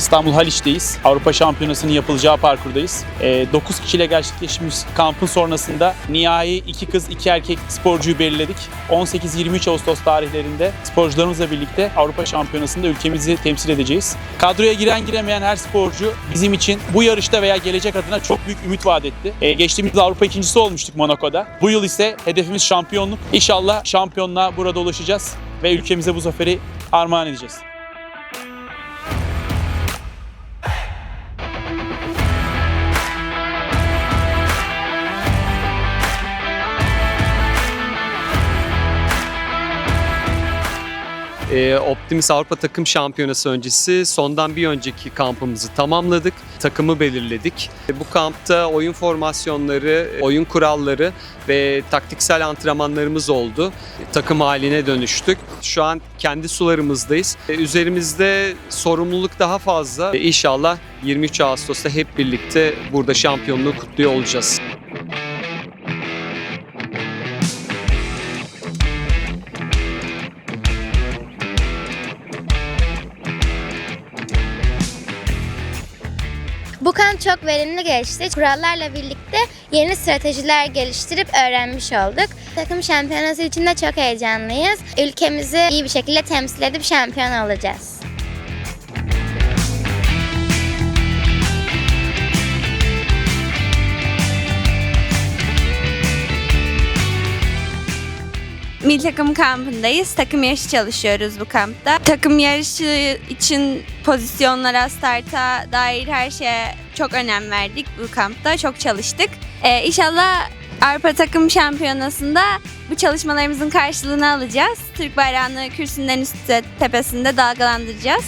İstanbul Haliç'teyiz. Avrupa Şampiyonası'nın yapılacağı parkurdayız. 9 kişiyle gerçekleşmiş kampın sonrasında nihai 2 kız 2 erkek sporcuyu belirledik. 18-23 Ağustos tarihlerinde sporcularımızla birlikte Avrupa Şampiyonası'nda ülkemizi temsil edeceğiz. Kadroya giren giremeyen her sporcu bizim için bu yarışta veya gelecek adına çok büyük ümit vaat etti. Ee, geçtiğimiz Avrupa ikincisi olmuştuk Monaco'da. Bu yıl ise hedefimiz şampiyonluk. İnşallah şampiyonluğa burada ulaşacağız ve ülkemize bu zaferi armağan edeceğiz. Ee, Optimus Avrupa Takım Şampiyonası öncesi sondan bir önceki kampımızı tamamladık. Takımı belirledik. Bu kampta oyun formasyonları, oyun kuralları ve taktiksel antrenmanlarımız oldu. Takım haline dönüştük. Şu an kendi sularımızdayız. Ee, Üzerimizde sorumluluk daha fazla. Ee, İnşallah 23 Ağustos'ta hep birlikte burada şampiyonluğu kutluyor olacağız. Bu kamp çok verimli geçti. Kurallarla birlikte yeni stratejiler geliştirip öğrenmiş olduk. Takım şampiyonası için de çok heyecanlıyız. Ülkemizi iyi bir şekilde temsil edip şampiyon olacağız. Milli takım kampındayız. Takım yarışı çalışıyoruz bu kampta. Takım yarışı için pozisyonlara, starta dair her şeye çok önem verdik bu kampta. Çok çalıştık. Ee, inşallah Avrupa Takım Şampiyonası'nda bu çalışmalarımızın karşılığını alacağız. Türk bayrağını kürsünün en üst tepesinde dalgalandıracağız.